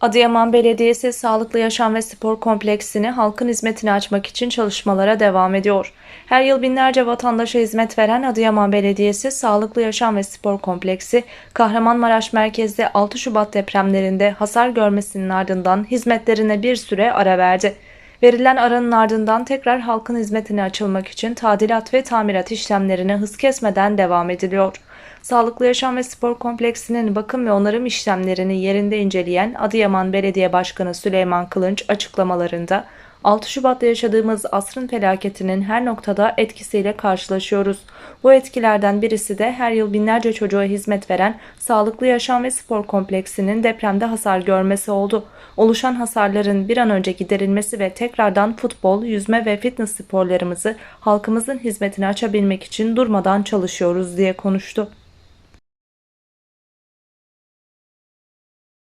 Adıyaman Belediyesi Sağlıklı Yaşam ve Spor Kompleksini halkın hizmetine açmak için çalışmalara devam ediyor. Her yıl binlerce vatandaşa hizmet veren Adıyaman Belediyesi Sağlıklı Yaşam ve Spor Kompleksi, Kahramanmaraş merkezli 6 Şubat depremlerinde hasar görmesinin ardından hizmetlerine bir süre ara verdi. Verilen aranın ardından tekrar halkın hizmetine açılmak için tadilat ve tamirat işlemlerine hız kesmeden devam ediliyor. Sağlıklı Yaşam ve Spor Kompleksinin bakım ve onarım işlemlerini yerinde inceleyen Adıyaman Belediye Başkanı Süleyman Kılınç açıklamalarında 6 Şubat'ta yaşadığımız asrın felaketinin her noktada etkisiyle karşılaşıyoruz. Bu etkilerden birisi de her yıl binlerce çocuğa hizmet veren Sağlıklı Yaşam ve Spor Kompleksinin depremde hasar görmesi oldu. Oluşan hasarların bir an önce giderilmesi ve tekrardan futbol, yüzme ve fitness sporlarımızı halkımızın hizmetine açabilmek için durmadan çalışıyoruz diye konuştu.